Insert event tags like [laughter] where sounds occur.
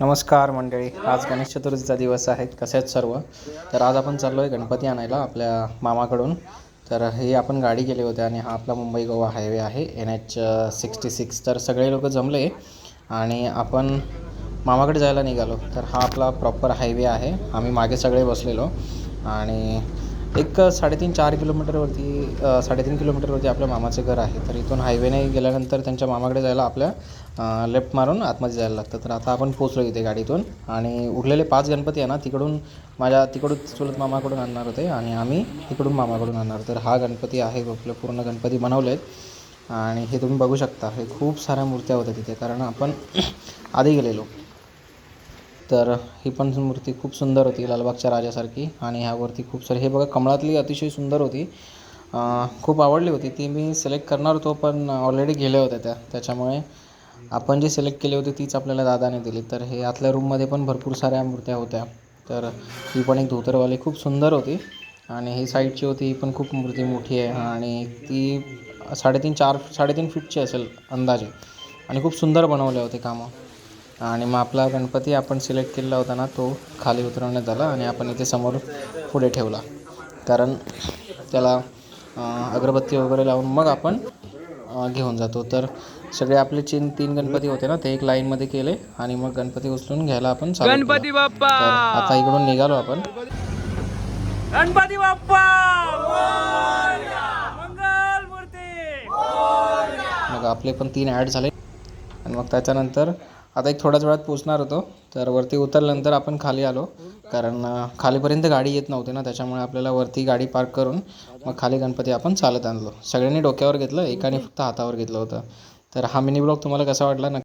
नमस्कार मंडळी आज गणेश चतुर्थीचा दिवस आहे कसे आहेत सर्व? तर आज आपण चाललो आहे गणपती आणायला आपल्या मामाकडून. तर ही आपण गाडी केली होती आणि हा आपला मुंबई गोवा हायवे आहे एन एच सिक्स्टी सिक्स. तर सगळे लोक जमले आणि आपण मामाकडे जायला निघालो. तर हा आपला प्रॉपर हायवे आहे आम्ही मागे सगळे बसलेलो आणि एक साडेतीन चार किलोमीटरवरती साडेतीन किलोमीटरवरती आपल्या मामाचं घर आहे. तर इथून हायवेने गेल्यानंतर त्यांच्या मामाकडे जायला आपल्या लेफ्ट मारून आतमध्ये जायला लागतं. तर आता आपण पोचलो इथे गाडीतून आणि उरलेले पाच गणपती आहे ना तिकडून माझ्या तिकडून चुलत मामाकडून आणणार होते आणि आम्ही इकडून मामाकडून आणणार. तर हा गणपती आहे आपले पूर्ण गणपती बनवले आहेत आणि हे तुम्ही बघू शकता हे खूप साऱ्या मूर्त्या होत्या तिथे. कारण आपण [clears throat] आधी गेलेलो. तर ही पण मूर्ती खूप सुंदर होती लालबागच्या राजासारखी. आणि ह्यावरती खूप सारे हे बघा कमळातली अतिशय सुंदर होती. खूप आवडली होती. ती मी सिलेक्ट करणार होतो पण ऑलरेडी गेल्या होत्या त्या. त्याच्यामुळे आपण जी सिलेक्ट केली होती तीच आपल्याला दादाने दिली. तर हे आतल्या रूममध्ये पण भरपूर साऱ्या मूर्त्या होत्या. तर ही पण एक धोतरवाली खूप सुंदर होती. आणि ही साईडची होती ही पण खूप मूर्ती मोठी आहे. आणि ती साडेतीन चार साडेतीन फीटची असेल अंदाजे. आणि खूप सुंदर बनवले होते कामं. आणि मग आपला गणपती आपण सिलेक्ट केलेला होता ना तो खाली उतरवण्यात आला आणि आपण इथे समोर पुढे ठेवला. कारण त्याला अगरबत्ती वगैरे लावून मग आपण घेऊन जातो. तर सगळे आपले तीन तीन गणपती होते ना ते एक लाईनमध्ये केले आणि मग गणपती उचलून घ्यायला आपण. गणपती बाप्पा! आता इकडून निघालो आपण. गणपती बाप्पा! मग आपले पण तीन ॲड झाले. आणि मग त्याच्यानंतर आता एक थोड्याच वेळात पोचणार होतो. तर वरती उतरल्यानंतर आपण खाली आलो. कारण खालीपर्यंत गाडी येत नव्हती ना त्याच्यामुळे आपल्याला वरती गाडी पार्क करून मग खाली गणपती आपण चालत आणलो. सगळ्यांनी डोक्यावर घेतलं एकाने फक्त हातावर घेतलं होतं. तर हा मिनी ब्लॉग तुम्हाला कसा वाटला? नक्की